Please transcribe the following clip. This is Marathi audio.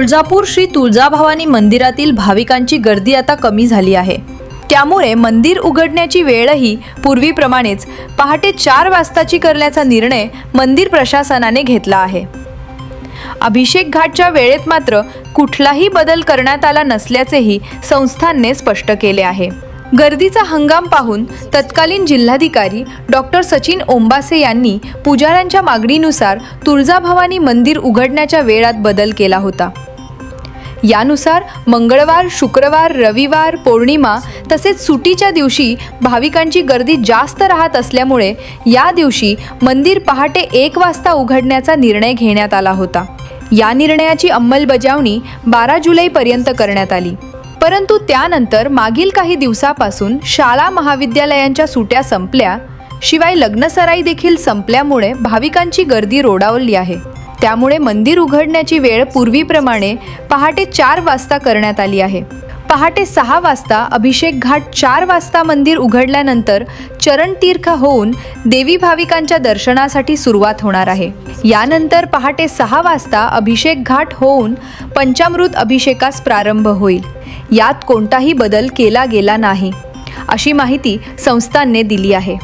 तुळजापूर श्री तुळजाभवानी मंदिरातील भाविकांची गर्दी आता कमी झाली आहे. त्यामुळे मंदिर उघडण्याची वेळही पूर्वीप्रमाणेच पहाटे चार वाजताची करण्याचा निर्णय मंदिर प्रशासनाने घेतला आहे. अभिषेक घाटच्या वेळेत मात्र कुठलाही बदल करण्यात आला नसल्याचेही संस्थांनी स्पष्ट केले आहे. गर्दीचा हंगाम पाहून तत्कालीन जिल्हाधिकारी डॉक्टर सचिन ओंबासे यांनी पुजाऱ्यांच्या मागणीनुसार तुळजाभवानी मंदिर उघडण्याच्या वेळात बदल केला होता. यानुसार मंगळवार शुक्रवार रविवार पौर्णिमा तसेच सुटीच्या दिवशी भाविकांची गर्दी जास्त राहत असल्यामुळे या दिवशी मंदिर पहाटे एक वाजता उघडण्याचा निर्णय घेण्यात आला होता. या निर्णयाची अंमलबजावणी बारा जुलैपर्यंत करण्यात आली. परंतु त्यानंतर मागील काही दिवसापासून शाळा महाविद्यालयांच्या सुट्या संपल्या शिवाय लग्नसराई देखील संपल्यामुळे भाविकांची गर्दी रोडावली आहे. त्यामुळे मंदिर उघडण्याची वेळ पूर्वीप्रमाणे पहाटे चार वाजता करण्यात आली आहे. पहाटे सहा वाजता अभिषेक घाट चार वाजता मंदिर उघडल्यानंतर चरणतीर्थ होऊन देवी भाविकांच्या दर्शनासाठी सुरुवात होणार आहे. यानंतर पहाटे सहा वाजता अभिषेक घाट होऊन पंचामृत अभिषेकास प्रारंभ होईल. यात कोणताही बदल केला गेला नाही अशी माहिती संस्थांनी दिली आहे.